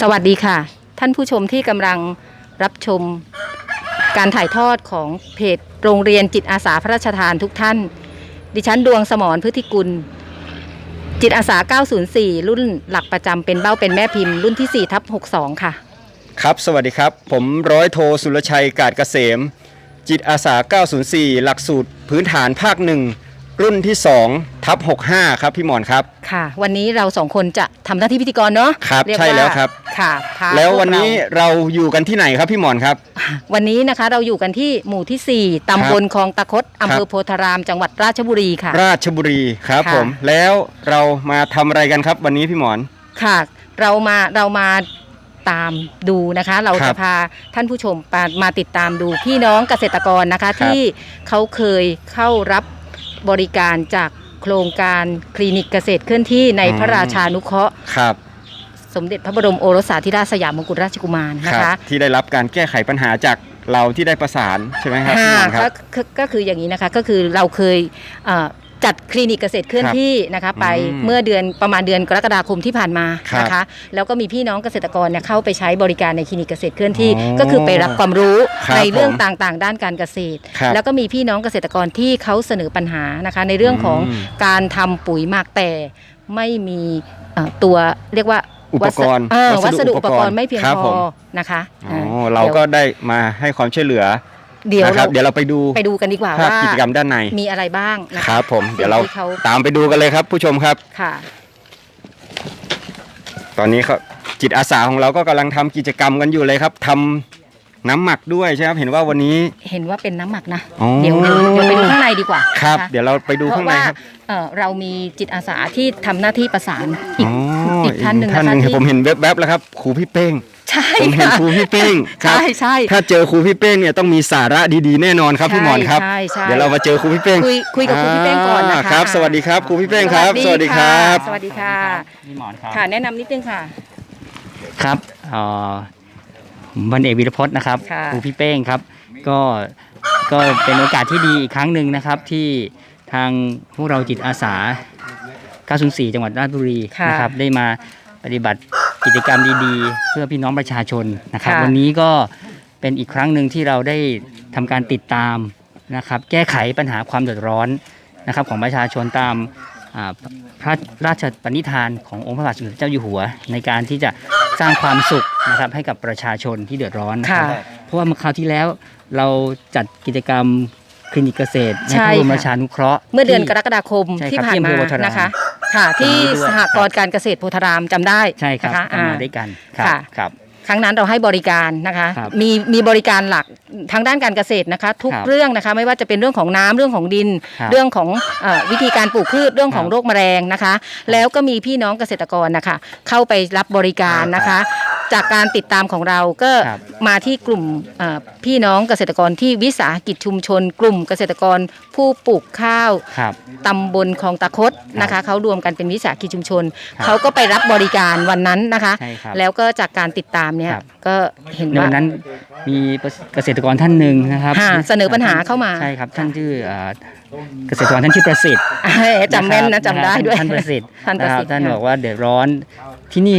สวัสดีค่ะ ท่านผู้ชมที่กำลังรับชมการถ่ายทอดของเพจโรงเรียนจิตอาสาพระราชทานทุกท่าน ดิฉันดวงสมรพฤติกุล จิตอาสา 904 รุ่นหลักประจำเป็นเบ้าเป็นแม่พิมพ์รุ่นที่4ทับ62 ค่ะ ครับสวัสดีครับ ผมร้อยโทสุรชัยกาดเกษม จิตอาสา 904 หลักสูตรพื้นฐานภาคหนึ่งรุ่นที่2ทับ65 ครับพี่หมอนครับ ค่ะ วันนี้เราสองคนจะทำหน้าที่พิธีกรเนาะครับเยกใช่แล้วครับ ค่ะพาแล้วพกวันนี้เราเราอยู่กันที่ไหนครับพี่หมอนครับวันนี้นะคะเราอยู่กันที่หมู่ที่ 4 ตำบลคลองตะคดอำเภอโพธาราม จังหวัดราชบุรีค่ะ ราชบุรีครับค่ะ ผม แล้วเรามาทำอะไรกันครับ วันนี้พี่หมอน ค่ะ เรามาเรามาตามดูนะคะ เราครัจะบพาท่านผู้ชมมามาติดตามดูพี่น้องเกษตรกรนะคะครับที่เขาเคยเข้ารับบริการจากโครงการคลินิกเกษตรเคลื่อนที่ในพระราชานุเคราะห์ ครับ สมเด็จพระบรมโอรสาธิราชสยามมงกุฎราชกุมารนะครัคะ ที่ได้รับการแก้ไขปัญหาจากเราที่ได้ประสานใช่ไหมครับพี่หมอนคก็รับก็ก็คืออย่างนี้นะคะก็คือเราเคยเอ่อจัดคลินิกเกษตรเคลื่อนครับที่นะคะไปอืมเมื่อเดือนประมาณเดือนกรกฎาคมที่ผ่านมาครับนะคะแล้วก็มีพี่น้องเกษตรกรเนี่ยเข้าไปใช้บริการในคลินิกเกษตรเคลื่อนที่อ๋อก็คือไปรับความรู้ครับในเรื่องผมต่างๆ ด้านการเกษตรครับแล้วก็มีพี่น้องเกษตรกรที่เขาเสนอปัญหานะคะในเรื่องของอืมการทำปุ๋ยหมักแต่ไม่มีเอ่อตัวเรียกว่า อุปกรณ์วัสเอ่อวัวัสสดุดุอุอุปปกกรรณ์ณ์ไม่เพียงครับพผอมนะคะอ๋ออ่เราก็ได้มาให้ความช่วยเหลือเดี๋ยวนะครัเราบเดี๋ยวเราไปดูไปดูกันดีกว่าภาพว่ากิจกรรมด้านในมีอะไรบ้างนะคคะรับผมเดี๋ยวเราที่เขาตามไปดูกันเลยครับ ผู้ชมครับค่ะ ตอนนี้เขาจิตอาสาของเราก็กำลังทำกิจกรรมกันอยู่เลยครับทำน้ำหมักด้วยใช่ไหมครับเห็นว่าวันนี้เห็นว่าเป็นน้ำหมักนะอ๋อเดี๋ยวเดี๋ยวเดี๋ยวไปดูข้างในดีกว่าครับนะะเดี๋ยวเราไปดูเพข้างราะในว่าครับเอ่อเรามีจิตอาสาที่ทำหน้าที่ประสานอีก อ๋ออีกท่านหนึ่งท่านหนะคะนึ่งที่ผมเห็นแวบๆแล้วครับครูพี่เป้งใช่ผมเห็นค่ะครูพี่เป้งครับใช่ใช่ถ้าเจอครูพี่เป้งเนี่ยต้องมีสาระดีๆแน่นอนครับพี่หมอนครับใช่ใช่เดี๋ยวเรามาเจอครูพี่เป้งคุยคุยกับครูพี่เป้งก่อนนะคะาครับ สวัสดีครับครูพี่เป้งครับ สวัสดีครับ สวัสดีค่ะพี่หมอนครับค่ะแนะนำนิดนึงค่ะ ครับเอ่อผมบันเอกวีรพจน์นะครับค่ะครูพี่เป้งครับ ก็ก็เป็นโอกาสที่ดีอีกครั้งหนึ่งนะครับที่ทางพวกเราจิตอาสา 904 จังหวัดราชบุรีค่ะนะครับได้มาปฏิบัติกิจกรรมดีๆ เพื่อพี่น้องประชาชนนะครับ ค่ะ วันนี้ก็เป็นอีกครั้งหนึ่งที่เราได้ทำการติดตามนะครับ แก้ไขปัญหาความเดือดร้อนนะครับของประชาชนตามอ่าพระราชปณิธานขององค์พระบาทสมเด็จพระเจ้าอยู่หัว ในการที่จะสร้างความสุขนะครับให้กับประชาชนที่เดือดร้อนนะครับ ค่ะ เพราะว่าเมื่อคราวที่แล้วเราจัดกิจกรรม คลินิกเกษตรในใช่พระบรมค่ะราชานุเคราะห์ เมื่อเดือนที่กรกฎาคมใช่ครับที่ผ่านที่อำเภมาอโพธารามนะคะ ค่ะ ที่ตรงนี้ด้วยสหกรณ์การเกษตรโพธารามจำได้ใช่ครับนะคะทำมาอ่าด้วยกันค่ะครับครั้งนั้นเราให้บริการนะคะครับมีมีบริการหลัก ทางด้านการเกษตรนะคะ ทุกครับเรื่องนะคะ ไม่ว่าจะเป็นเรื่องของน้ำเรื่องของดิน ครับเรื่องของเออวิธีการปลูกพืชเรื่องของครับโรคแมลงนะคะ แล้วก็มีพี่น้องเกษตรกรนะคะ เข้าไปรับบริการนะคะ จากการติดตามของเราก็ครับมาที่กลุ่มเอ่อพี่น้องเกษตรกรที่วิสาหกิจชุมชน กลุ่มเกษตรกรผู้ปลูกข้าว ครับ ตำบลคลองตะคดนะคะเขารวมกันเป็นวิสาหกิจชุมชน ครับเขาก็ไปรับบริการวันนั้นนะคะ ใช่ครับแล้วก็จากการติดตามเนี่ยครับ ก็เห็นในว่าวันนั้นมีเกษตรกรท่านหนึ่งนะครับค่ะเสนอปัญหาเข้ามา ใช่ครับท่านชื่อเอ่อเกษตรกรท่านชื่อประสิทธิ์จำแม่นนะจำได้ด้วยท่านประสิทธิ์ท่านประสิทธิ์นะครับท่านค่ะบอกว่าเดือดร้อนที่นี่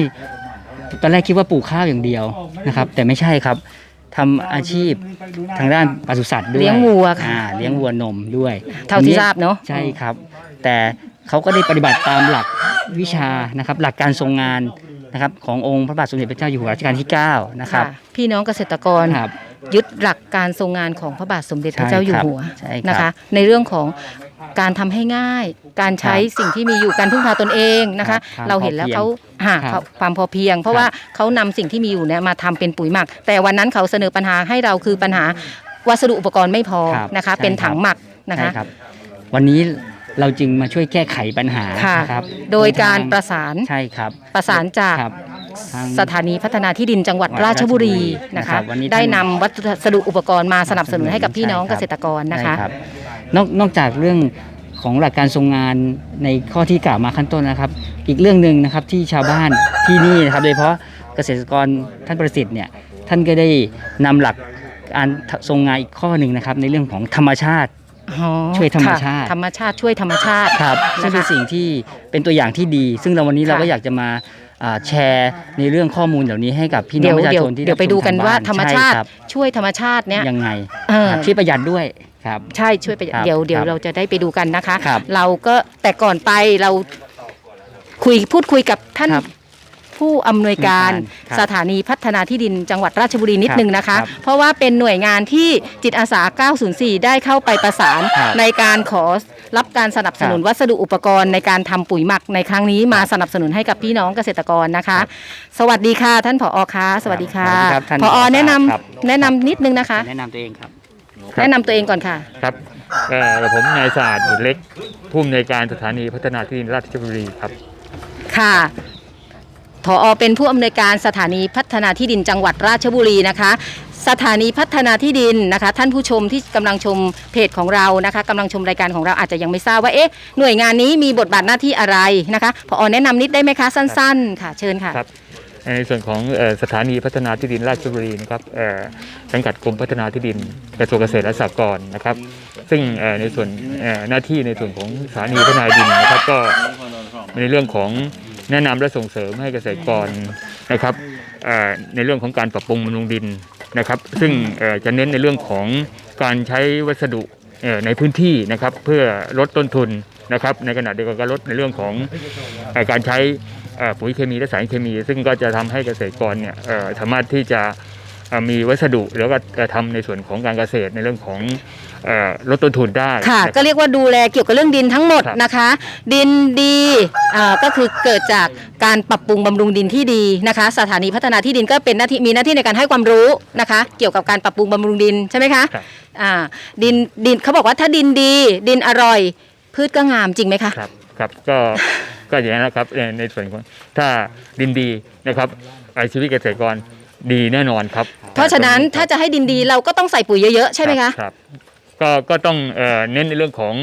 ตอนแรกคิดว่าปลูกข้าวอย่างเดียวนะครับ แต่ไม่ใช่ครับทำอาชีพทางด้านปศุสัตว์ด้วยเลี้ยงวัวค่ะอ่าเลี้ยงวัวนมด้วย เท่าที่ทราบเนาะใช่ครับ แต่เขาก็ได้ปฏิบัติตามหลักวิชานะครับ หลักการทรงงานนะครับขององค์พระบาทสมเด็จพระเจ้าอยู่หัวรัชกาลที่ 9 นะครับค่ะพี่น้องเกษตรกรครับ ยึดหลักการทรงงานของพระบาทสมเด็จพระเจ้าอยู่หัวใช่ครับนะคะ ในเรื่องของการทำให้ง่าย การใช้ครับสิ่งที่มีอยู่การพึ่งพาตนเองนะคะครับเราเห็นแล้วความเขาหาครับความพอเพียง เพราะครับว่าเขานำสิ่งที่มีอยู่เนี่ยมาทำเป็นปุ๋ยหมัก แต่วันนั้นเขาเสนอปัญหาให้เราคือปัญหาวัสดุอุปกรณ์ไม่พอครับนะคะใช่เป็นครับถังหมักนะคะใช่ครับวันนี้เราจึงมาช่วยแก้ไขปัญหาค่ะนะครับ โดยการทงประสานใช่ครับ ประสานจากครับทาง สถานีพัฒนาที่ดินจังหวัดราชบุรีนะครัคะบวันนี้ท่าน ได้นำวัสดุอุปกรณ์มาสนับสนุนให้กับพี่น้องใช่คเกรับษตรกรนะคะ ใช่รับนอกนอกจากเรื่องของหลักการทรงงานในข้อที่กล่าวมาขั้นต้นนะครับ อีกเรื่องหนึ่งนะครับที่ชาวบ้านที่นี่นะครับ โดยเฉพาะเกษตรกรท่านประสิทธิ์เนี่ยท่านก็ได้นำหลักการทรงงานอีกข้อหนึ่งนะครับ ในเรื่องของธรรมชาติ อ๋อช่วยธรรมชาติ ค่ะธรรมชาติช่วยธรรมชาติ ครับซึ่งเป็นนะคะสิ่งที่เป็นตัวอย่างที่ดี ซึ่งเราวันนี้เราค่ะก็อยากจะมาอ่า แชร์ในเรื่องข้อมูลเหล่านี้ให้กับพี่น้เดี๋อยงวประชาเดี๋ยวชนที่เดี๋ยวไปดูกันว่าธรรมชาติใครับช่วยธรรมชาติเนี่ยยังไงเออครับที่ประหยัดด้วยครับใช่ช่วยไปครับเดี๋ยวเดี๋ยวครับเราจะได้ไปดูกันนะคะครับเราก็แต่ก่อนไปเราคุยพูดคุยกับท่านครับ ผู้อำนวยการครับสถานีพัฒนาที่ดินจังหวัดราชบุรีนิดครับนึงนะคะ ครับเพราะว่าเป็นหน่วยงานที่จิตอาสา 904 ได้เข้าไปประสาน ครับในการขอรับการสนับสนุนครับวัสดุอุปกรณ์ในการทำปุ๋ยหมักในครั้งนี้มาสนับสนุนให้กับพี่น้องเกษตรกรนะคะ สวัสดีค่ะท่านผอคะสวัสดีค่ะสวัสดีครับท่านผอผอแนะนำครับ แนะนำนิดนึงนะคะ แนะนำตัวเองครับ แนะนำตัวเองก่อนค่ะ ครับเอ่อผมนายศาสตร์บุตรเล็กผู้อำนวยการสถานีพัฒนาที่ดินราชบุรีครับ ค่ะ ผอเป็นผู้อำนวยการสถานีพัฒนาที่ดินจังหวัดราชบุรีนะคะ สถานีพัฒนาที่ดินนะคะ ท่านผู้ชมที่กำลังชมเพจของเรานะคะกำลังชมรายการของเราอาจจะยังไม่ทราบว่าเอ๊ะหน่วยงานนี้มีบทบาทหน้าที่อะไรนะคะผอแนะนำนิดได้ไหมคะสั้น ๆ ค่ะ เชิญค่ะครับในส่วนของสถานีพัฒนาที่ดินราชบุรีนะครับสังกัดกรมพัฒนาที่ดินกระทรวงเกษตรและสหกรณ์นะครับ ซึ่งในส่วนหน้าที่ในส่วนของสถานีพัฒนาที่ดินนะครับก็ในเรื่องของ แนะนำและส่งเสริมให้เกษตรกรนะครับในเรื่องของการปรับปรุงบำรุงดินนะครับ ซึ่งจะเน้นในเรื่องของการใช้วัสดุในพื้นที่นะครับ เพื่อลดต้นทุนนะครับ ในขณะเดียวกันก็ลดในเรื่องของการใช้ปุ๋ยเคมีและสารเคมี ซึ่งก็จะทำให้เกษตรกรเนี่ยสามารถที่จะมีวัสดุแล้วก็ทำในส่วนของการเกษตรในเรื่องของ ลดต้นทุนได้ค่ะนะครับก็เรียกว่าดูแลเกี่ยวกับเรื่องดินทั้งหมดครับนะคะ ดินดีเอ่อก็คือเกิดจากการปรับปรุงบำรุงดินที่ดีนะคะ สถานีพัฒนาที่ดินก็เป็นหน้าที่มีหน้าที่ในการให้ความรู้นะคะ เกี่ยวกับการปรับปรุงบำรุงดินใช่ไหมคะครับอ่าดินดินเขาบอกว่าถ้าดินดี ดินอร่อย พืชก็งามจริงไหมคะครับครับก็ก็อย่างนั้นนะครับในในส่วนของถ้าดินดีนะครับไอชีวิตเกษตรกรดีแน่นอนครับ เพราะฉะนั้นถ้าจะให้ดินดีเราก็ต้องใส่ปุ๋ยเยอะๆใช่ไหมคะรับรับ ก็ก็ต้องเอ่อเน้นในเรื่องของ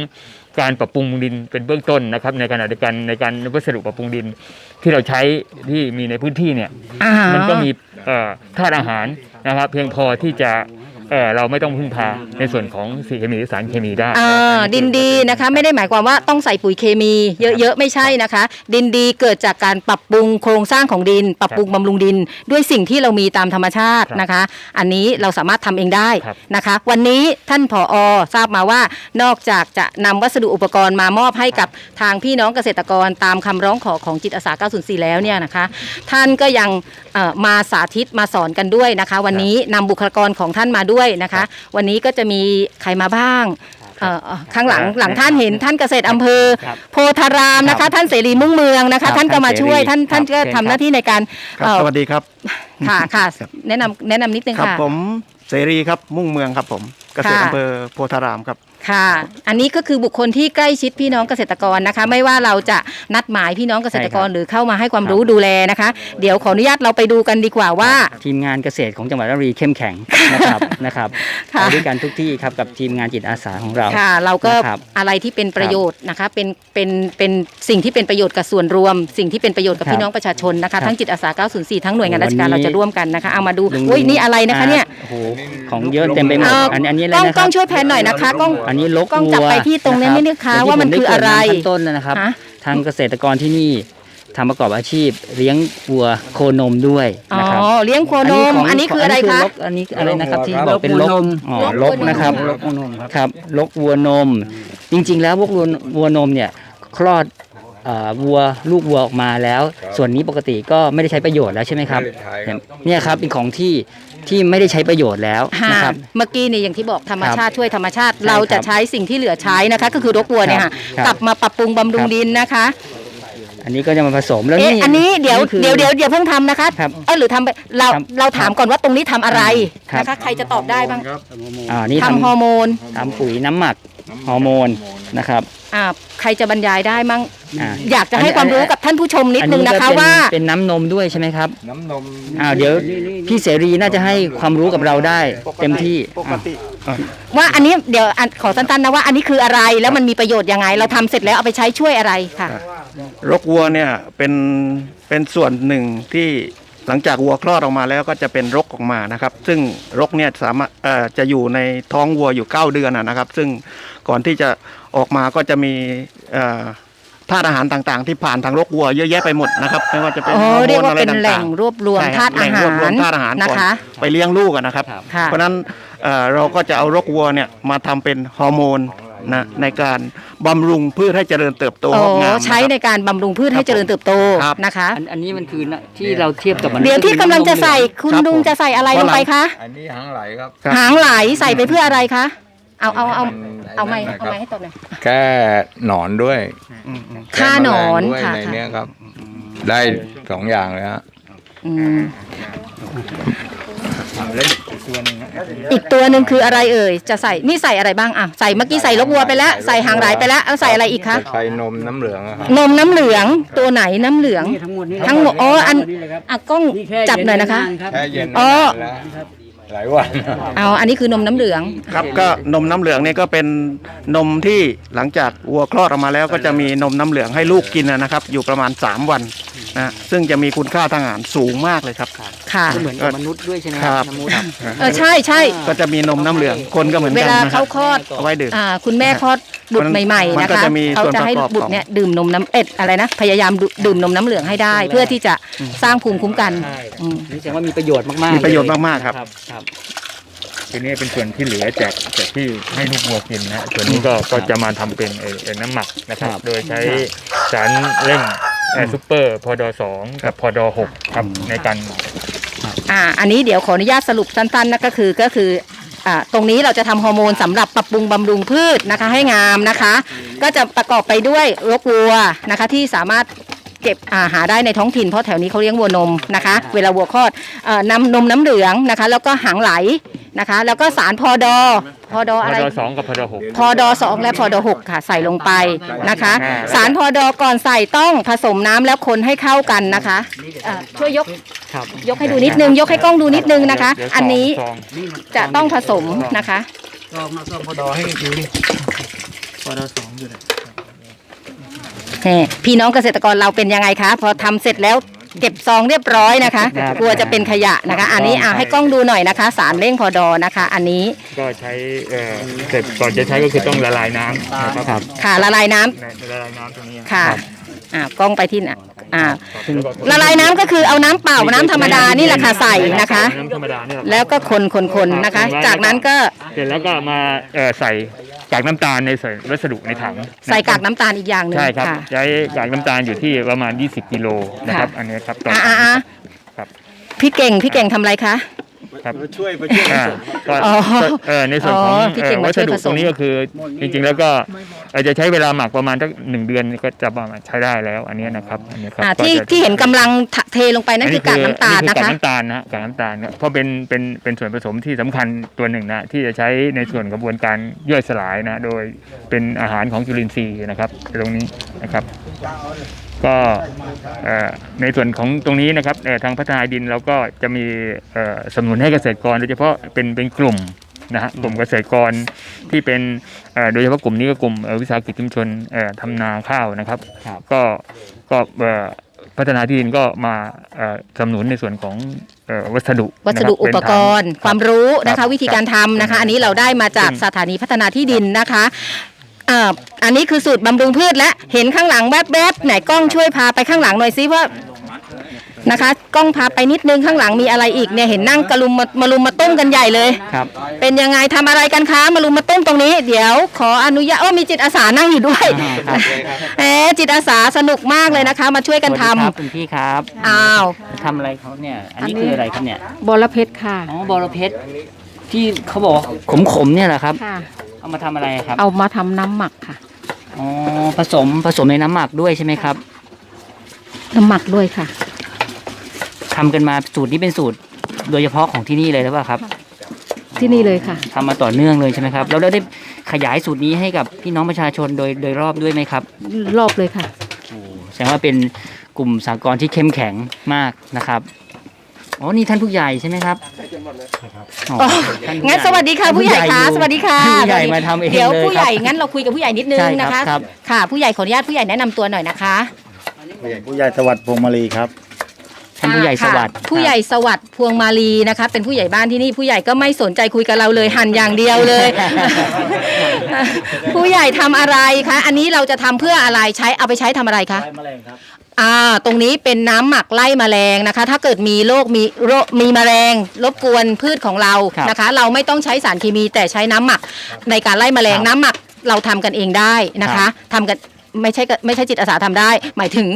การปรับปรุงดินเป็นเบื้องต้นนะครับ ในขณะเดียวกันในการวัสดุปรับปรุงดินที่เราใช้ที่มีในพื้นที่เนี่ยอ่ามันก็มีเอ่อธาตุอาหารนะครับ เพียงพอที่จะ เอ่อเราไม่ต้องพึ่งพาในส่วนของสีเคมีหรือสารเคมีได้อ่าดินดีนะคะไม่ได้หมายความว่าต้องใส่ปุ๋ยเคมี เยอะๆไม่ใช่นะคะ ดินดีเกิดจากการปรับปรุงโครงสร้างของดิน ปรับปรุงบำรุงดิน ด้วยสิ่งที่เรามีตามธรรมชาติครับนะคะ อันนี้เราสามารถทำเองได้ครับนะคะ วันนี้ท่านผอทราบมาว่านอกจากจะนำวัสดุอุปกรณ์มามอบให้กับทางพี่น้องเกษตรกรตามคำร้องขอของจิตอาสา 904 แล้วเนี่ยนะคะ ท่านก็ยังเอ่อมาสาธิตมาสอนกันด้วยนะคะ วันนี้นำบุคลากรของท่านมาด้วยนะคะ วันนี้ก็จะมีใครมาบ้างเอ่อเอ่อข้างหลังครับหลังท่านเห็นท่านเกษตรอำเภอ ครับโพธารามนะครัคะ บท่านเสรีมุ่งเมืองนะครัคะ บท่านก็มาช่วยท่าท่านนเสรีท่านก็ครับ ทำหน้าที่ในการครับเอ่อสวัสดีครับ ค่ะค่ะแนะนำแนะนำนิดนึงครับค่ะ ผมเสรีครับมุ่งเมืองครับผมเกษตรค่ะ อำเภอโพธารามครับ ค่ะ อันนี้ก็คือบุคคลที่ใกล้ชิดพี่น้องเกษตรกรนะคะ ไม่ว่าเราจะนัดหมายพี่น้องเกษตรกรใช่ครับ หรือเข้ามาให้ความรู้ดูแลนะคะ เดี๋ยวขออนุญาตเราไปดูกันดีกว่าว่า ทีมงานเกษตรของจังหวัดราชบุรีเข้มแข็งนะครับนะครับค่ะ ไปด้วยกันทุกที่ครับกับทีมงานจิตอาสาของเรา ค่ะ เราก็นะครับอะไรที่เป็นประโยชน์นะคะ เป็นเป็นเป็นสิ่งที่เป็นประโยชน์กับส่วนรวม สิ่งที่เป็นประโยชน์กับครับพี่น้องประชาชนนะครัคะบทั้งจิตอาสา 904 ทั้งหน่วยงานวันราชการนี้ เราจะร่วมกันนะคะ เอามาดูลุงอุ้ยนี่อะไรนะคะเนี่ยโอ้โหของเยอะเต็มไปหมดเอาอันนี้อันนี้อะไรกล้องนะคกล้รัอบงช่วยแพนหน่อยนะคะกล้องอันนี้ลกกล้องจับวัวไปที่ตรงนี้ะคบนิดนึงค่ะย่งที่ว่ามันผด้คืออะไรเกริ่นมาขั้นต้นแล้วนะครับฮะทางเกษตรกรที่นี่ทำประกอบอาชีพเลี้ยงวัวโคนมด้วยอ๋อนะครับเลี้ยงโคนมขงอันนี้คืออะไรคะลกอันนี้อะไรนะครับที่บอกเป็นลกอ๋อลกนะครับครับลกวัวนม จริง ๆ แล้วพวกวัววัวนมเนี่ยคลอดเอ่อวัวลูกวัวออกมาแล้ว ส่วนนี้ปกติก็ไม่ได้ใช้ประโยชน์แล้วใช่ไหมครับเนี่ยครับเป็นของที่ ที่ไม่ได้ใช้ประโยชน์แล้วค่ะนะครับเมื่อกี้นี่อย่างที่บอกธรรมชาติช่วยธรรมชาติใช่เราจะครับใช้สิ่งที่เหลือใช้นะคะ ก็คือรกวัวเนี่ยค่ะครับกลับมาปรับปรุงบำรุงครับ ดินนะคะ อันนี้ก็จะมาผสมแล้วเอ๊ะนี่อันนี้เดี๋ยวคือ เดี๋ยวเดี๋ยวเดี๋ยวเพิ่งทำนะคะครับเออหรือทำไปเราครับเราถามก่อนว่าตรงนี้ทำอะไรครับ นะคะใครจะตอบได้บ้างอ่านี่ทำทำฮอร์โมน ทำปุ๋ยน้ำหมัก ฮอร์โมนนะครับ อ่าใครจะบรรยายได้มั่งอ่า อยากจะให้ความรู้กับท่านผู้ชมนิดนึงนะคะอัก็เป็ว่าเป็นน้ำนมด้วยใช่ไหมครับ น้ำนมอ่าเดี๋ยว พี่เสรีน่าจะให้ความรู้กับเราได้เต็มที่ปกติว่าอันนี้เดี๋ยวอันขอสั้นๆนะว่าอันนี้คืออะไรแล้วมันมีประโยชน์ยังไง เราทำเสร็จแล้วเอาไปใช้ช่วยอะไรค่ะ รกวัวเนี่ยเป็นเป็นส่วนหนึ่งที่ หลังจากวัวคลอดออกมาแล้วก็จะเป็นรกออกมานะครับ ซึ่งรกเนี่ยสามารถเอ่อจะอยู่ในท้องวัวอยู่ 9 เดือนนะนะครับ ซึ่งก่อนที่จะออกมาก็จะมีเอ่อธาตุอาหารต่างๆ ที่ผ่านทางรกวัวเยอะแยะไปหมดนะครับไม่ว่าจะเป็นอ๋อฮอร์โมเรียกนว่าอะไรเป็นแหล่ต่างงรวบรวมใช่คธารับตุอาแหล่งหารรวบรวมธาตุอาหารนะก่อนคะไปเลี้ยงลูกอะนะครับครับค่ะเพราะฉะนั้นเอ่อเราก็จะเอารกวัวเนี่ยมาทำเป็นฮอร์โมนนะในการ บำรุงพืชให้เจริญเติบโตโอ้งอกงามใช้นะครับในการบำรุงพืชให้เจริญเติบโตครับ นะคะ อันอันนี้มันคือที่เราเทียบกับมันเดี๋ยวที่กำลังจะใส่คุณครับลุงผม จะใส่อะไรลงไปคะอันนี้หางไหลครับครับ หางไหลใส่ไปเพื่ออะไรคะเอาเอาเอามันเอาไม้ไอ้นั่นนะครับเอาไม้ให้ตบหน่อย แค่หนอนด้วยอืมอืมฆ่าหนอนแก้แมลงด้วยค่ะในค่ะเนี้ยครับ ได้สองอย่างเลยฮะอืม แล้วอีกตัวหนึงนะอีกตัวหนึ่งคืออะไรเอ่ย จะใส่ นี่ใส่อะไรบ้างอะใส่เมื่อกี้ใส่ลกวัวไปแล้ว ใส่หางไหลไปแล้ว เอาใส่อะไรอีกคะ ใช้นมน้ำเหลืองอะครับนมน้ำเหลือง ตัวไหนน้ำเหลืองทั้งหมดนี่ทั้งหมดอ๋ออันนี่เลยครับอะกล้องนี่แค่จับหน่อยนะคะเย็ๆารับแค่เย็นอ๋อ นานแล้ว หลายวันเอาอันนี้คือนมน้ำเหลือง ครับก็นมน้ำเหลืองเนี่ยก็เป็นนมที่หลังจากวัวคลอดออกมาแล้วก็จะมีนมน้ำเหลืองให้ลูกกินนะครับ อยู่ประมาณ 3 วันนะซึ่งจะมีคุณค่าทางอาหารสูงมากเลยครับ ค่ะ ก็เหมือนกับมนุษย์ด้วยใช่ไหมครับน้ำมูด เออใช่ใช่ ก็จะมีนมน้ำเหลืองคนก็เหมือนเวกันลานะครัเขาบคลอด เอาไว้ดื่ม อ่าคุณแม่คลอดบุตรมันใหม่ ๆ มันนะก็คะจะมีเขาส่วนจะให้ประกอบบุตขรองเนี่ยดื่มนมน้ำเอ็ดอะไรนะพยายามดื่ดื่มนมน้ำเหลืองให้ได้ เพื่อที่จะสร้างภูมิคุ้มกันใช่อืม นี่แสดงว่ามีประโยชน์มากๆมีประโยชน์เลมากๆครับ ครับทีนี้เป็นส่วนที่เหลือจากจากที่ให้ลูกวัวกินนะฮะส่วนนี้ก็ก็จะมาทำเป็นเอ่อเอ่อน้ำหมักนะครับ ครับโดยใช้สารเร่งแอร์ซูเปอร์พอดอสองกับพอดอหกครับในการอ่าอันนี้เดี๋ยวขออนุญาตสรุปสั้นๆนะก็คือก็คืออ่าตรงนี้เราจะทำฮอร์โมนสำหรับปรับปรุงบำรุงพืชนะคะให้งามนะคะ ก็จะประกอบไปด้วยรกวัวนะคะที่สามารถ เก็บอ่าหาได้ในท้องถิ่นเพราะแถวนี้เขาเลี้ยงวัวนมนะคะ เวลาวัวคลอดเอ่อนำนมน้ำเหลืองนะคะ แล้วก็หางไหลนะคะ แล้วก็สารพอดอพอดอพอะอไรดอสองกับพอดอหกพอดอสองและพอดอหกค่ะ ใส่ลงไปนะคะอ่าสารพอดอก่อนใส่ต้องผสมน้ำแล้วคนให้เข้ากันนะคะอ่าช่วยยกครับยกให้ดูนิดนึง ยกให้กล้องดูนิดนึงนะคะเดี๋ยวซงอันนี้ซองจะต้องผสมนะคะลองมาลองพอดอให้ดูดิพอดอสองอยู่เลยแหม พี่น้องเกษตรกรเราเป็นยังไงคะ พอทำเสร็จแล้วเก็บซองเรียบร้อยนะคะครับกลัวจะเป็นขยะนะคะ อันนี้อะให้กล้องดูหน่อยนะคะ สารเร่งพอดอนะคะ อันนี้ก็ใช้เอ่อเสร็จก่อนจะใช้ก็คือต้องละลายน้ำนะครับครับค่ะละลายน้ำในละลายน้ำตรงนี้ค่ะอ่ากล้องไปที่น่ะอ่าแล้วก็ละลายน้ำก็คือเอาน้ำเปล่าน้ำธรรมดานี่แหละค่ะใส่นะคะน้ำธรรมดาเนี่ยแล้วก็คนคนคนๆๆนะคะ จากนั้นก็เสร็จแล้วก็มาเอ่อใส่ กากน้ำตาลในใส่วัสดุในถังใส่กากน้ำตาลอีกอย่างหนึ่งใช่ครับค่ะใช้กากน้ำตาลอยู่ที่ประมาณ 20กิโลนะครับอันนี้ครับต่ออ่าถัง อ่าครับ พี่เก่งพี่เก่งทำอะไรคะ ครับช่วยไปช่วยอ่าก็อ๋อเอ่อในส่วนของอ๋อพี่เอ่เก่องมาวัช่สวยดุผสม ตรงนี้ก็คือจริงๆแล้วก็อาจจะใช้เวลาหมักประมาณสักหนึ่งเดือนก็จะประมาณใช้ได้แล้วอันนี้นะครับอันนี้ครับอ่าก็ที่จะที่เห็นกำลังเทลงไปนั่นคือกากน้ำตาลอันะกากคะน้ำตาลนะฮะกากน้ำตาลเนี่ยเพราะเป็นเป็นเป็นส่วนผสมที่สำคัญตัวหนึ่งนะที่จะใช้ในส่วนกระบวนการย่อยสลายนะโดยเป็นอาหารของจุลินทรีย์นะครับตรงนี้นะครับ ก็เอ่อในส่วนของตรงนี้นะครับเอ่อทางพัฒนาดินเราก็จะมีเอ่อสนับสนุนให้เกษตรกรโดยเฉพาะเป็นเป็นกลุ่มนะฮะกลุ่มเกษตรกรที่เป็นเอ่อโดยเฉพาะกลุ่มนี้ก็กลุ่มเอ่อวิสาหกิจชุมชนเอ่อทำนาข้าวนะครับครับก็ก็เอ่อพัฒนาที่ดินก็มาเอ่อสนับสนุนในส่วนของเอ่อวัสดุวัสดุนะคบอุปกรณ์เป็นถังความรู้นะครัคะบวิธีการทำนะคะ อันนี้เราได้มาจากซึ่งสถานีพัฒนาที่ดินนะคะ อ่าอันนี้คือสูตรบำรุงพืชและเห็นข้างหลังแวบๆไหนกล้องช่วยพาไปข้างหลังหน่อยซิว่านะคะกล้องพาไปนิดนึงข้างหลังมีอะไรอีกเนี่ยเห็นนั่งกระลุมมามาลุมมาตุ้มกันใหญ่เลยครับ เป็นยังไงทำอะไรกันคะมาลุมมาตุ้มตรงนี้ เดี๋ยวขออนุญาตโอ้มีจิตอาสานั่งอยู่ด้วยอ่าครับแหมจิตอาสาสนุกมากเลยนะคะ มาช่วยกันทำสวัสดีครับคุณพี่ครับอ้าวทำอะไรเขาเนี่ยอันนี้คืออะไรครับเนี่ยบรเพชรค่ะอ๋อบอระเพ็ด ที่เขาบอกว่าขมๆเนี่ยแหละครับ ค่ะ เอามาทำอะไรครับเอามาทำน้ำหมักค่ะ อ๋อผสมผสมในน้ำหมักด้วยใช่ไหมครับน้ำหมักด้วยค่ะ ทำกันมาสูตรนี้เป็นสูตร โดยเฉพาะของที่นี่เลยหรือเปล่าครับที่นี่เลยค่ะ ทำมาต่อเนื่องเลยใช่ไหมครับแล้วเราได้ขยายสูตรนี้ให้กับพี่น้องประชาชนโดยโดยรอบด้วยไหมครับรอบเลยค่ะ แสดงว่าเป็นกลุ่มสากลที่เข้มแข็งมากนะครับ อ๋อ นี่ท่านผู้ใหญ่ใช่ไหมครับอ๋อท่านผู้ใหญ่งั้นสวัสดีค่ะผู้ใหญ่คะอยู่สวัสดีค่ะท่านผู้ใหญ่มาทำเองเดี๋ยวลผู้ใหญ่ครับ งั้นเราคุยกับผู้ใหญ่นิดนึงใช่ครับนะคะ ครับ ค่ะ ผู้ใหญ่ขออนุญาตผู้ใหญ่แนะนำตัวหน่อยนะคะผู้ใหญ่สวัสดิ์พงมาลีครับคท่านผู้ใหญ่สวัสดิ์ค่ะผู้ใหญ่สวัสดิ์พวงมาลีนะคะ เป็นผู้ใหญ่บ้านที่นี่ผู้ใหญ่ก็ไม่สนใจคุยกับเราเลยหันอย่างเดียวเลย ผู้ใหญ่ทำอะไรคะ อันนี้เราจะทำเพื่ออะไรใช้เอาไปใช้ทำอะไรคะ อ่าตรงนี้เป็นน้ำหมักไล่แมลงนะคะ ถ้าเกิดมีโรคมีโรคมีแมลง รบกวนพืชของเราครับนะคะ เราไม่ต้องใช้สารเคมีแต่ใช้น้ำหมักในการไล่แมลงครับน้ำหมักเราทำกันเองได้นะครัคะบทำกันไม่ใช่ก็ไม่ใช่จิตอาสาทำได้ หมายถึง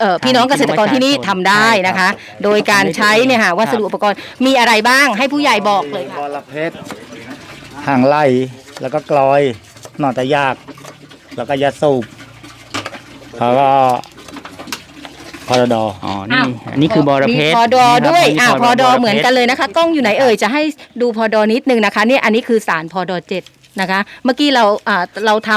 เอ่อพี่น้องเกษตรกรที่นี่ทำได้นะคะ โดยการใช้เนี่ยค่ะวัสดุอุปกรณ์มีอะไรบ้างให้ผู้ใหญ่บอกเลยค่ะ บอระเพ็ดห่างไล่แล้วก็กลอยหนอนตะยาก แล้วก็ยาสูบแล้วก็ พอรดออ๋อนี่อันนี้คือบอระเพ็ดมีพอดอนี่ครับด้วยนนี้อ่าบพอดอระพ็เหมือนกันเลยนะคะ กล้องอยู่ไหนเอ่ย จะให้ดูพอดอนิดนึงนะคะ เนี่ยอันนี้คือสารพอดอเจ็ดนะคะ เมื่อกี้เราอ่าเราท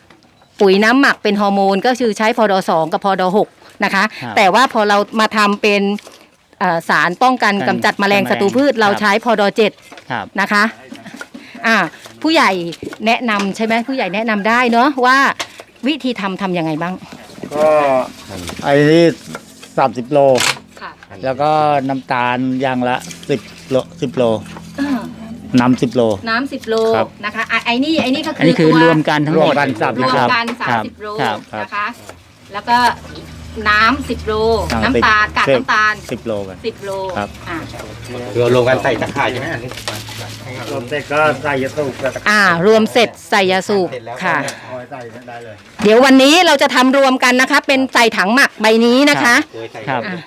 ำปุ๋ยน้ำหมักเป็นฮอร์โมน ก็คือใช้พอดอสองกับพอดอหกนะคะ ครับแต่ว่าพอเรามาทำเป็นเอ่อสารป้องกันกันกำจัดแมลงแมลงศัตรูพืช เราครับใช้พอดอเจ็ดครับนะคะ อ่า ผู้ใหญ่แนะนำใช่ไหมผู้ใหญ่แนะนำได้เนาะว่าวิธีทำทำยังไงบ้าง ก็ไอ้นี่สามสิบโล ค่ะแล้วก็น้ำตาลอย่างละสิบโลสิบโลน้ำสิบโล น้ำสิบโลครับ นะคะอะไอ้นี่ไอ้นี่ก็อันคือนี้คือตัวรวมกันทั้งหมดรวมกันสามรวมครับกันครัสามบสิบโลครับ นะคะ แล้วก็น้ำสิบโลอ่าน้ำตาลกากสิบน้ำตาลสิบโลกัน สิบโลครับ อ่าเราลงกันใส่ตะข่ายใช่ไหมอันนี้รวมเสร็จก็ใส่ยาสูบอ่ารวมเสร็จใส่ยาสูบค่ะ ใส่ได้เลยเดี๋ยววันนี้เราจะทำรวมกันนะคะ เป็นใส่ถังหมักใบนี้นะคะ ครับอะ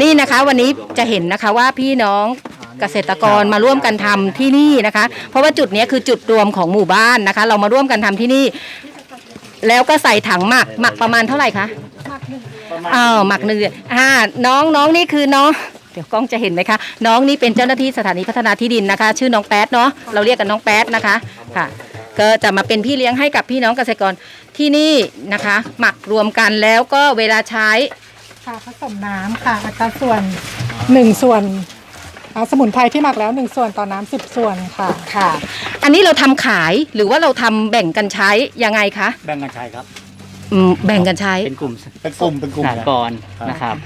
นี่นะคะวันนี้จะเห็นนะคะว่าพี่น้องเกษตรกรมาร่วมกันทำที่นี่นะคะ เพราะว่าจุดเนี้ยคือจุดรวมของหมู่บ้านนะคะ เรามาร่วมกันทำที่นี่ แล้วก็ใส่ถังหมักหมักประมาณเท่าไหร่คะอ้าวหมักหนึ่งเดือนอ่าน้องน้องนี่คือน้องเดี๋ยวกล้องจะเห็นไหมคะน้องนี่เป็นเจ้าหน้าที่สถานีพัฒนาที่ดินนะคะ ชื่อน้องแป๊ดเนาะเราเรียกกันน้องแป๊ดนะคะค่ะ ก็จะมาเป็นพี่เลี้ยงให้กับพี่น้องเกษตรกรที่นี่นะคะ หมักรวมกันแล้วก็เวลาใช้ ค่ะผสมน้ำค่ะอัตราส่วนหนึ่งส่วนอ่าสมุนไพรที่หมักแล้วหนึ่งส่วนต่อน้ำสิบส่วนค่ะ ค่ะ อันนี้เราทำขายหรือว่าเราทำแบ่งกันใช้ยังไงคะแบ่งกันใช้ครับ อืมแบ่งกันใช้ เป็นกลุ่มเป็นกลุ่มเป็นกลุ่มสหกรณ์นะครับ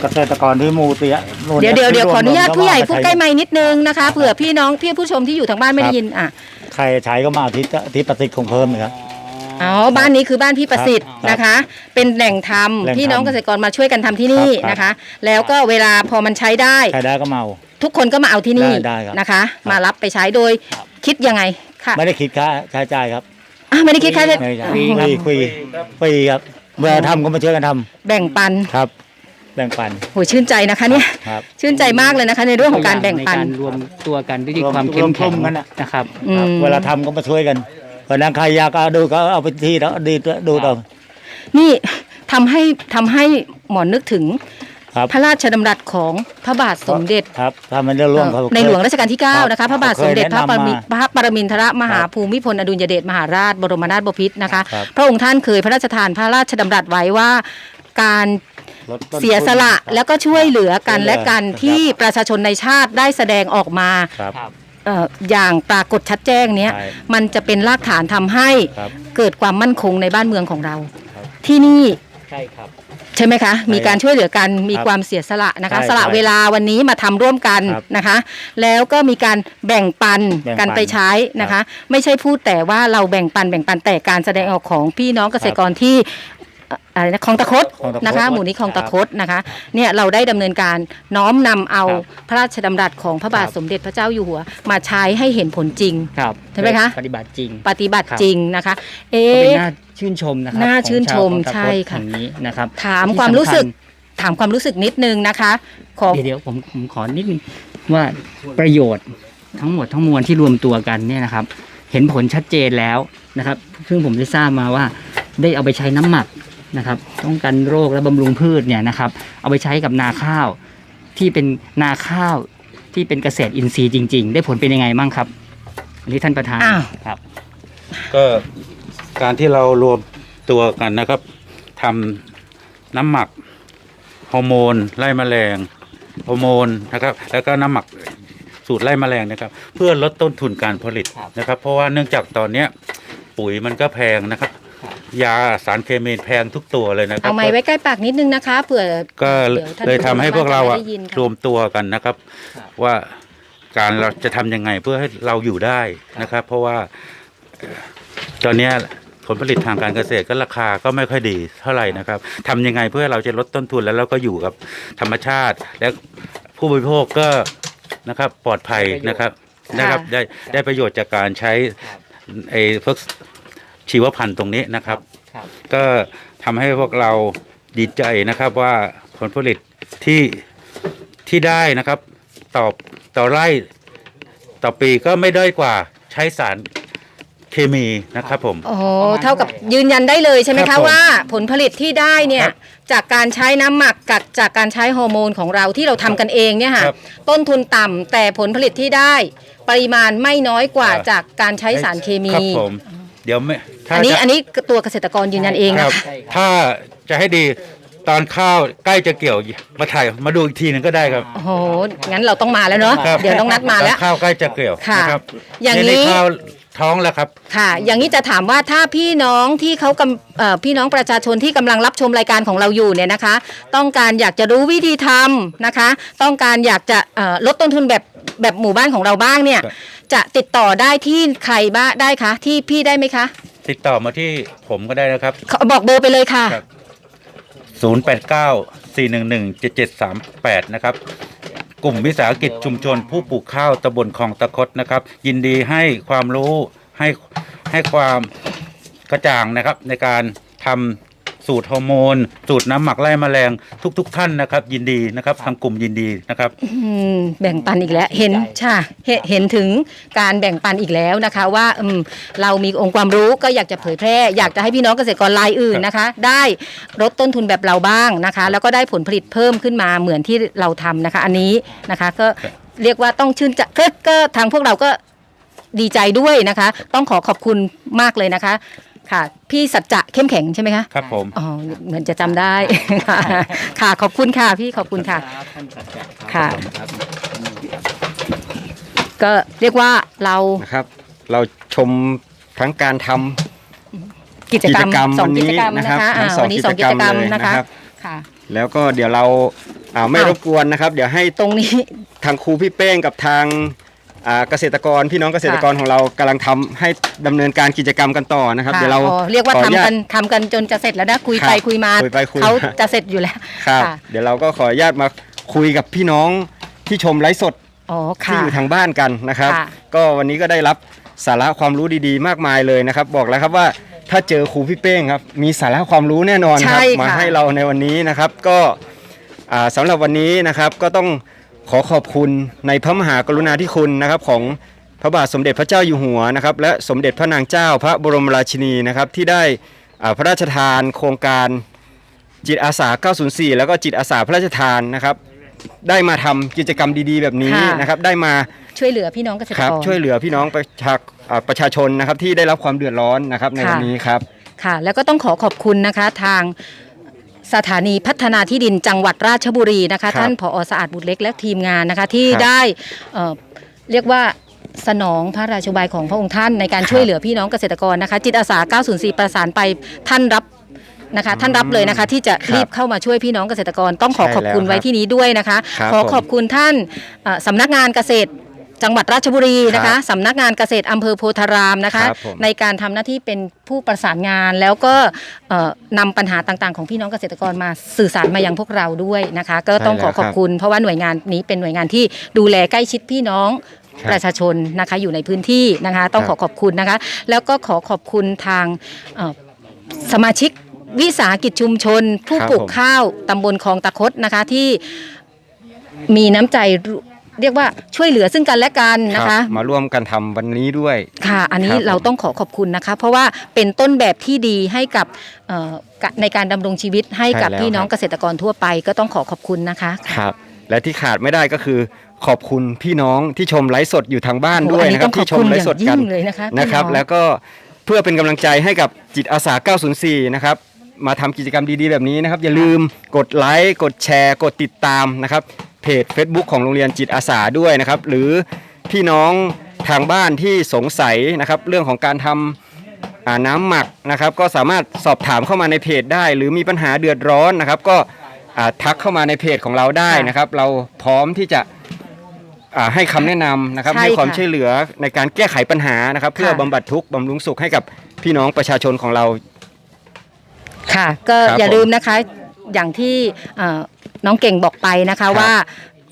เกษตรกรที่หมูเตียหมู่เดี๋ยวเดี๋ยวเดี๋ยวขออนุญาตรวมๆผู้ใหญ่ก็พูดมาใกล้ไม้นิดนึงนะคะเผื่อพี่น้องพี่ผู้ชมที่อยู่ทางบ้านไม่ได้ยินอะ ใครใช้ก็มาเอาที่ที่ประสิทธิ์คงเพิ่มนะครับ อ๋อบ้านนี้คือบ้านพี่ประสิทธิ์ครับนะคะ เป็นแหล่งทำแหล่งทำพี่น้องเกษตรกรมาช่วยกันทำที่นี่ครับ นะคะ แล้วก็เวลาพอมันใช้ได้ ใครได้ก็มาเอา ทุกคนก็มาเอาที่นี่ได้ได้ครับนะคะมารับไปใช้โดยคิดยังไงค่ะไม่ได้คิดค่าใช้จ่ายครับอะไม่ได้คิดค่าใช้ไม่ได้ฟรีครับฟรีฟรีครับเมื่อทำก็มาช่วยกันทำแบ่งปัน ครับ แบ่งปัน โหยชื่นใจนะคะเนี่ยครับ ชื่นใจมากเลยนะคะ ในเรื่องของการแบ่งปัน ในการรวมตัวกันด้วยรวมความเข้มแข็งรวมกลุ่มกันน่ะ นะครับ อืม เวลาทำก็มาช่วยกันเพราะนั้นใครอยากเอาดูก็เอาไปที่แล้วดีดูต่อนี่ทำให้ทำให้หมอนนึกถึงครับพระราชดำรัสของพระบาทสมเด็จ ครับทำมันเรื่องร่วมเขา ในหลวงรัชกาลที่ 9 นะคะ พระบาทสมเด็จพระปรมิเคยแนะนำมาพระปรมินทรมหาครับภูมิพลอดุลยเดชมหาราชบรมนาถบพิตรนะคะ ครับ พระองค์ท่านเคยพระราชทานพระราชดำรัสไว้ว่า การ ลดต้นทุนเสียสละครับแล้วก็ช่วยเหลือกันช่วยเหลือและกันครับ ที่ประชาชนในชาติได้แสดงออกมาครับ เอ่ออย่างปรากฏชัดแจ้งเนี้ยใช่ มันจะเป็นรากฐานทำให้ครับ เกิดความมั่นคงในบ้านเมืองของเรา ครับที่นี่ใช่ครับ ใช่ไหมคะ มีการช่วยเหลือกันมีครับความเสียสละนะคะ ใช่สละใช่เวลาวันนี้มาทำร่วมกันครับนะคะ แล้วก็มีการแบ่งปันแบ่งปันกันไปใช้นะคะ ไม่ใช่พูดแต่ว่าเราแบ่งปันแบ่งปันแต่การแสดงออกของพี่น้องเกษตรกรที่เอ่ออะไรนะคลองตะคดคลองตะคดนะคะ หมู่นี้คลองตะคดนะคะครับเนี่ยเราได้ดำเนินการน้อมนำเอาครับพระราชดำรัสของพระบาทครับ สมเด็จพระเจ้าอยู่หัว มาใช้ให้เห็นผลจริง ครับใช่ไหมคะ ปฏิบัติจริง ปฏิบัติครับ จริงนะคะ เอ๊ก็เป็นะน่าชื่นชมนะครับน่าชื่นชมของาวใช่ค่ะแห่งนี้นะครับถามที่ความรู้สึกสำญถามความรู้สึกนิดนึงนะคะขอเดี๋ยวเดี๋ยวผมผมขอนิดนึงว่าประโยชน์ทั้งหมดทั้งมวลที่รวมตัวกันเนี่ยนะครับ เห็นผลชัดเจนแล้วนะครับ ซึ่งผมได้ทราบมาว่าได้เอาไปใช้น้ำหมัก นะครับป้องกันโรคและบำรุงพืชเนี่ยนะครับ เอาไปใช้กับนาข้าวที่เป็นนาข้าวที่เป็นเกษตรอินทรีย์จริง ๆ ได้ผลเป็นยังไงบ้างครับอันนี้ท่านประธานอ้าว ครับก็การที่เรารวมตัวกันนะครับทำน้ำหมักฮอร์โมนไล่แมลงฮอร์โมนนะครับ แล้วก็น้ำหมักสูตรไล่แมลงนะครับ เพื่อลดต้นทุนการผลิตครับนะครับ เพราะว่าเนื่องจากตอนเนี้ยปุ๋ยมันก็แพงนะครับ ยาสารเคมีแพงทุกตัวเลยนะครัเอาไม้ไว้ใกล้ปากนิดนึงนะคะเผื่อก็เดี๋ยวท่านเลยทำให้พวกเราอะผู้ชมทางบ้านจะได้ยินค่ะรวมตัวกันนะครับ ว่าการเราจะทำยังไงเพื่อให้เราอยู่ได้นะครับ เพราะว่าเอ่อตอนเนี้ยผลผลิตทางการเกษตรก็ราคาก็ไม่ค่อยดีเท่าไหร่นะครับทำยังไงเพื่อเราจะลดต้นทุนแล้วเราก็อยู่กับธรรมชาติ และผู้บริโภคก็นะครับปลอดภัยนะครับค่ะนะครับได้ได้ประโยชน์จากการใช้ไอ้พวก ชีวพันธุ์ตรงนี้นะครับ ครับ ก็ทำให้พวกเราดีใจนะครับว่าผลผลิตที่ที่ได้นะครับต่อต่อไร่ต่อปีก็ไม่ด้อยกว่าใช้สารเคมีนะครับผม โอ้โหเท่ากับยืนยันได้เลยใช่ไหมครัคะบผมว่าผลผลิตที่ได้เนี่ย ครับจากการใช้น้ำหมักกับจากการใช้ฮอร์โมนของเราที่เราทำกันเองเนี่ยค่ะครับต้นทุนต่ำแต่ผลผลิตที่ได้ ปริมาณไม่น้อยกว่าครับจากการใช้สารเคมีครับผม เดี๋ยวไม่ถ้าอันนี้จะอันนี้ตัวเกษตรกรยืนยันเองคนะรับคะถ้าจะให้ดีตอนข้าวใกล้จะเกี่ยวมาถ่ายมาดูอีกทีหนึงก็ได้ครับ โอ้โหงั้นเราต้องมาแล้วเนาะครับเดี๋ยวต้องนัดมาแล้ว ตอนข้าวใกล้จะเกี่ยวค่ะนะครับอย่างนี้ข้าวท้องแล้วครับ ค่ะ อย่างนี้จะถามว่าถ้าพี่น้องที่เขากำเอ่อพี่น้องประชาชนที่กำลังรับชมรายการของเราอยู่เนี่ยนะคะ ต้องการอยากจะรู้วิธีทำนะคะ ต้องการอยากจะเอ่อลดต้นทุนแบบ แบบหมู่บ้านของเราบ้างเนี่ยครับจะติดต่อได้ที่ใครบ้างได้คะที่พี่ได้ไหมคะติดต่อมาที่ผมก็ได้นะครับ ขอบอกเบอร์ไปเลยค่ะ ครับ 0894117738 นะครับ กลุ่มวิสาหกิจชุมชนผู้ปลูกข้าวตำบลคลองตะคดนะครับ ยินดีให้ความรู้ให้ให้ความกระจ่างนะครับ ในการทำ สูตรฮอร์โมน สูตรน้ำหมักไล่แมลงทุกๆท่านนะครับ ยินดีนะครับทางกลุ่มยินดีนะครับ อืมแบ่งปันอีกแล้วเห็นใช่เห็นเห็นถึงการแบ่งปันอีกแล้วนะคะ ว่าอืมเรามีองค์ความรู้ก็อยากจะเผยแพร่ อยากจะให้พี่น้องเกษตรกรรายอื่นนะคะ ได้ลดต้นทุนแบบเราบ้างนะคะ แล้วก็ได้ผลผลิตเพิ่มขึ้นมาเหมือนที่เราทำนะคะ อันนี้นะคะก็เรียกว่าต้องชื่นใจก็ก็ทางพวกเราก็ดีใจด้วยนะคะ ต้องขอขอบคุณมากเลยนะคะ ค่ะ พี่สัจจะเข้มแข็งใช่ไหมคะครับผม อ๋อเหมือนจะจำได้ ค่ะค่ะขอบคุณค่ะพี่ขอบคุณค่ะท่านสัจจะรับค่ะ ครับก็เรียกว่าเรานะครับ เราชมทั้งการทำ กิจกรรมกิจกรรมสองวันนี้กิจกรรมนะนะครับคะทั้อ่างสองวันนี้สองกิจกรรมกิจกรรมเลยนะคะนะครับ ค่ะ แล้วก็เดี๋ยวเราอ่าไม่อ้าว รบกวนนะครับ เดี๋ยวให้ตรงนี้ ทางครูพี่เป้งกับทาง อ่าเกษตรกรพี่น้องเกษตรกรของเรากำลังทำให้ดำเนินการกิจกรรมกันต่อนะครับ ค่ะเดี๋ยวเราอ๋อเรียกว่าขอทำอญกันทำกันจนจะเสร็จแล้วนะคุยครับไปคุยมาคุยไปคุยเขามาจะเสร็จอยู่แล้วครับค่ะเดี๋ยวเราก็ขออนุญาตมาคุยกับพี่น้องที่ชมไลฟ์สด อ๋อที่ค่ะอยู่ทางบ้านกันนะครับ ค่ะ ก็วันนี้ก็ได้รับสาระความรู้ดีๆ มากมายเลยนะครับ บอกแล้วครับว่าถ้าเจอครูพี่เป้งครับ มีสาระความรู้แน่นอนครับใช่ค่ะ มาให้เราในวันนี้นะครับ ก็อ่าสำหรับวันนี้นะครับก็ต้อง ขอขอบคุณในพระมหากรุณาธิคุณนะครับของพระบาทสมเด็จพระเจ้าอยู่หัวนะครับและสมเด็จพระนางเจ้าพระบรมราชินีนะครับที่ได้อ่าพระราชทานโครงการจิตอาสา 904 แล้วก็จิตอาสาพระราชทานนะครับได้มาทำกิจกรรมดีๆ แบบนี้ค่ะนะครับได้มาช่วยเหลือพี่น้องเกษตรครับกรช่วยเหลือพี่น้องประชาอ่าประชาชนนะครับที่ได้รับความเดือดร้อนนะครับในค่ะวันนี้ครับค่ะแล้วก็ต้องขอขอบคุณนะคะทาง สถานีพัฒนาที่ดินจังหวัดราชบุรีนะครัคะบท่านผอสะอาดบุตรเล็กและทีมงานนะคะที่ครับได้เอ่อเรียกว่าสนองพระราชบายของพระองค์ท่านในการช่วยเหลือพี่น้องเกษตรกรนะคะ จิตอาสา 904 ประสานไปท่านรับนะคะ ท่านรับเลยนะคะ ที่จะครับรีบเข้ามาช่วยพี่น้องเกษตรกรต้องขอใช่ขอบคุณแล้วไว้ครับที่นี้ด้วยนะคะครับขอผมขอบคุณท่านเอ่อสำนักงานเกษตร จังหวัดราชบุรีนะครัคะบสำนักงานเกษตรอำเภอโพธารามนะคะ ครับผมในการทำหน้าที่เป็นผู้ประสานงานแล้วก็เอ่อนำปัญหาต่างๆ ของพี่น้องเกษตรกรมาสื่อสารมายังพวกเราด้วยนะคะ ก็ต้องขอขอบคุณ เพราะว่าหน่วยงานนี้เป็นหน่วยงานที่ดูแลใกล้ชิดพี่น้องครับประชาชนนะคะอยู่ในพื้นที่นะคะ ต้องคขรัอบ ขอบคุณนะคะ แล้วก็ขอขอบคุณทางเอ่อ สมาชิกวิสาหกิจชุมชน ผู้ครับปลูกผมข้าวตำบลคลองตะคดนะคะที่มีน้ำใจ เรียกว่าช่วยเหลือซึ่งกันและกันนะครัคะบมาร่วมกันทำวันนี้ด้วย ค่ะ อันนี้ครับผมเราต้องขอขอบคุณนะคะ เพราะว่าเป็นต้นแบบที่ดีให้กับเอ่อกะในการดำรงชีวิตให้กับใช่แล้วพี่น้องครับเกษตรกรทั่วไปก็ต้องขอขอบคุณนะคะครับและที่ขาดไม่ได้ก็คือขอบคุณพี่น้องที่ชมไลฟ์สดอยู่ทางบ้านโอ้ด้วยอันนี้นะครับต้องขอบที่ชมคุณไลอย่าฟ์สดงยิ่กันงเลยนะคะนะครับพี่น้องแล้วก็เพื่อเป็นกำลังใจให้กับจิตอาสา 904 นะครับ มาทำกิจกรรมดีๆแบบนี้นะครับ อย่าลืมกดไลค์กดแชร์ กดติดตามนะครับเพจ Facebook ของโรงเรียนจิตอาสาด้วยนะครับ หรือพี่น้องทางบ้านที่สงสัยนะครับ เรื่องของการทำอ่าน้ำหมักนะครับ ก็สามารถสอบถามเข้ามาในเพจได้ หรือมีปัญหาเดือดร้อนนะครับ ก็อ่าทักเข้ามาในเพจของเราได้นะครับ เราพร้อมที่จะอ่าให้คำแนะนำนะครับใช่ให้ความค่ะช่วยเหลือในการแก้ไขปัญหานะครับ เพื่อค่ะบำบัดทุกข์บำรุงสุขให้กับพี่น้องประชาชนของเรา ค่ะ ก็ครับอย่าผมลืมนะคะ อย่างที่เอ่อน้องเก่งบอกไปนะคะครับว่า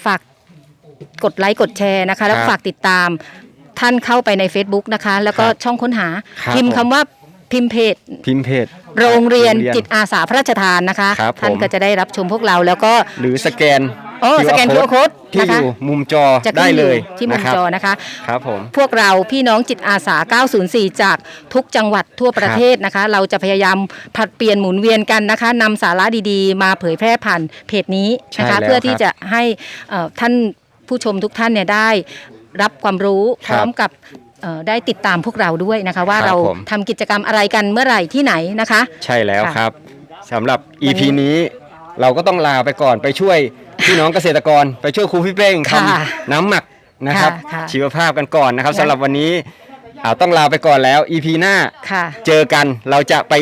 ฝากกดไลค์กดแชร์นะคะ แล้วครับฝากติดตามท่านเข้าไปใน Facebook นะคะ แล้วก็ครับช่องค้นหาครับพิมพ์ผม คำว่าพิมพ์เพจพิมพ์เพจ โรงเรียนโรงเรียนจิตอาสาพระราชทานนะคะ ครับท่านผมก็จะได้รับชมพวกเราแล้วก็ หรือสแกน โอ้สแกน QR code ที่นะคะ อยู่มุมจอจะได้ขึ้นอเลยู่ยที่มุมนะครับจอนะคะครับผม พวกเราพี่น้องจิตอาสา 904 จากทุกจังหวัดทั่วประเทศนะคะ เราจะพยายามผลัดเปลี่ยนหมุนเวียนกันนะคะนำสาระดีๆ มาเผยแพร่ผ่านเพจนี้นะคะใช่แล้วเพื่อที่ครับจะให้เอ่อท่านผู้ชมทุกท่านเนี่ยได้รับความรู้คพรับร้อมกับเอ่อ ได้ติดตามพวกเราด้วยนะคะ ว่าครับเราผม ทำกิจกรรมอะไรกันเมื่อไหร่ที่ไหนนะคะ ใช่แล้วค่ะครับสำหรับวัน EP นี้นี้เราก็ต้องลาไปก่อนไปช่วยพี่น้องเกษตรกร ไปช่วยครูพี่เป้งทค่ะำน้ำหมักนะครับ ค่ะค่ะชีวภาพกันก่อนนะครับค่ะสำหรับวันนี้อ่าต้องลาไปก่อนแล้ว EP หน้าค่ะ เจอกันเราจะไป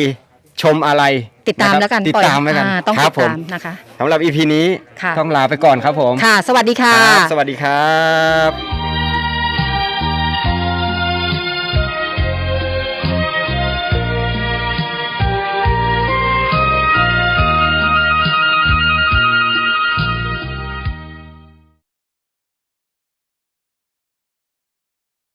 ชมอะไรติดตามะครับแล้วกันติดปล่อยตามแล้วกันอ่าต้องคติรับดผมตามนะคะ สำหรับ EP นี้ค่ะ ต้องลาไปก่อนครับผมค่ะ สวัสดีค่ะ ครับสวัสดีครับ